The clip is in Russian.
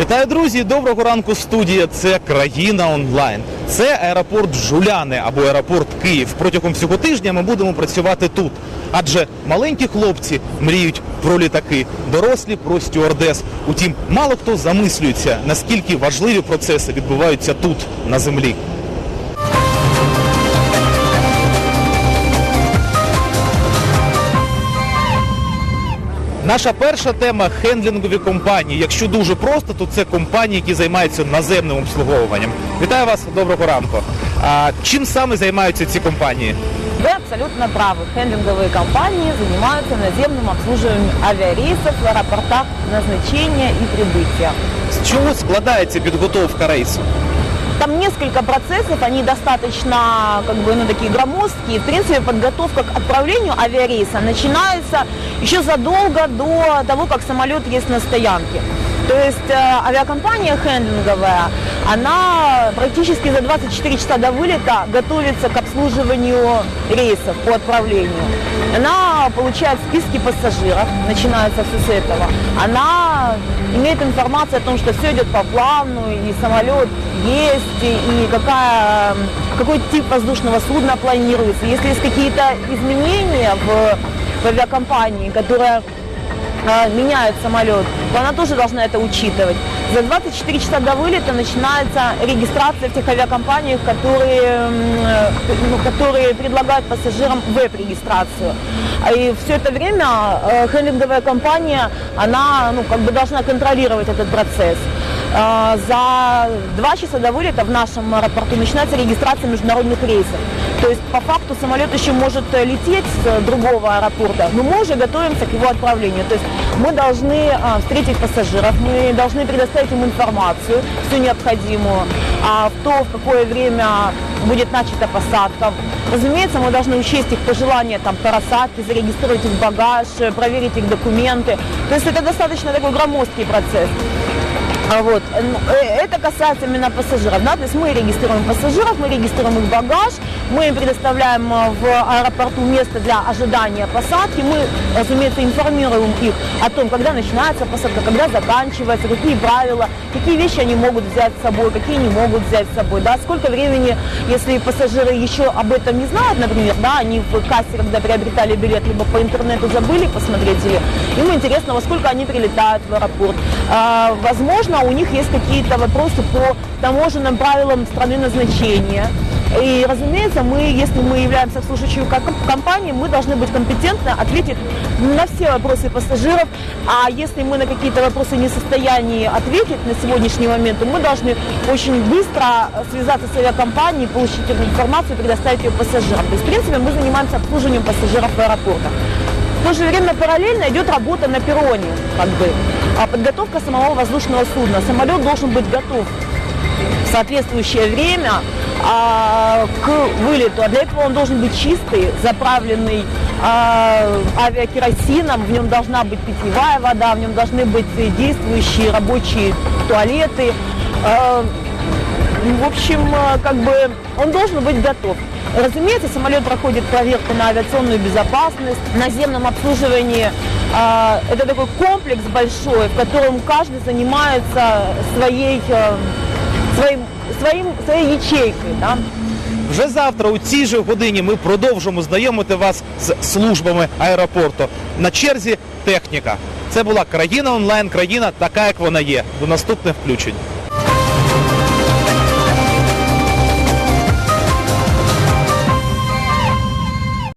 Вітаю, друзі! Доброго ранку, студія. Це країна онлайн. Це аеропорт Жуляни або аеропорт Київ. Протягом всього тижня ми будемо працювати тут. Адже маленькі хлопці мріють про літаки, дорослі про стюардес. Утім, мало хто замислюється, наскільки важливі процеси відбуваються тут, на землі. Наша перша тема хендлінгові компанії. Якщо дуже просто, то це компанії, які займаються наземним обслуговуванням. Вітаю вас, доброго ранку. А чим саме займаються ці компанії? Вы абсолютно правы. Хендлинговые компании занимаются наземным обслуживанием авиарейсов в аэропортах назначения и прибытия. З чого складається підготовка рейсу? Там несколько процессов, они достаточно как бы, ну, такие громоздкие. В принципе, подготовка к отправлению авиарейса начинается еще задолго до того, как самолет есть на стоянке. То есть э, авиакомпания хендлинговая, она практически за 24 часа до вылета готовится к обслуживанию рейсов по отправлению. Она получает списки пассажиров, начинается все с этого. Она имеет информацию о том, что все идет по плану, и самолет есть, и какая, какой тип воздушного судна планируется. Если есть какие-то изменения в, в авиакомпании, которые э, меняют самолет, то она тоже должна это учитывать. За 24 часа до вылета начинается регистрация в тех авиакомпаниях, которые, э, ну, которые предлагают пассажирам веб-регистрацию. А И все это время э, хендлинговая компания, она ну, как бы должна контролировать этот процесс. Э, За два часа до вылета в нашем аэропорту начинается регистрация международных рейсов. То есть по факту самолет еще может э, лететь с э, другого аэропорта, но мы уже готовимся к его отправлению. То есть мы должны а, встретить пассажиров, мы должны предоставить им информацию, всю необходимую, а, то, в какое время будет начата посадка. Разумеется, мы должны учесть их пожелания там, по рассадке, зарегистрировать их багаж, э, проверить их документы. То есть это достаточно такой громоздкий процесс. А Вот. ну, э, Это касается именно пассажиров. Да? То есть мы регистрируем пассажиров, мы регистрируем их багаж, мы им предоставляем э, в аэропорту место для ожидания посадки, мы, разумеется, информируем их о том, когда начинается посадка, когда заканчивается, какие правила, какие вещи они могут взять с собой, какие не могут взять с собой, да, сколько времени, если пассажиры еще об этом не знают, например, да, они в кассе, когда приобретали билет, либо по интернету забыли посмотреть, или им интересно, во сколько они прилетают в аэропорт. А, возможно, у них есть какие-то вопросы по таможенным правилам страны назначения. И, разумеется, мы, если мы являемся служащей ком- компанией, мы должны быть компетентны ответить на все вопросы пассажиров. А если мы на какие-то вопросы не в состоянии ответить на сегодняшний момент, то мы должны очень быстро связаться с авиакомпанией, получить эту информацию и предоставить ее пассажирам. То есть, в принципе, мы занимаемся обслуживанием пассажиров в аэропортах. В то же время параллельно идет работа на перроне, как бы, а подготовка самого воздушного судна. Самолет должен быть готов в соответствующее время а, к вылету. А для этого он должен быть чистый, заправленный а, авиакеросином, в нем должна быть питьевая вода, в нем должны быть действующие рабочие туалеты. А, в общем, э, как бы он должен быть готов. Разумеется, самолет проходит проверку на авиационную безопасность, в наземном обслуживании. А, Это такой комплекс большой, в котором каждый занимается своей, э, своим, своим, своей ячейкой. Да? Вже завтра у цій же годині ми продовжимо знайомити вас з службами аеропорту. На черзі техніка. Це була країна онлайн, країна така, як вона є. До наступних включень.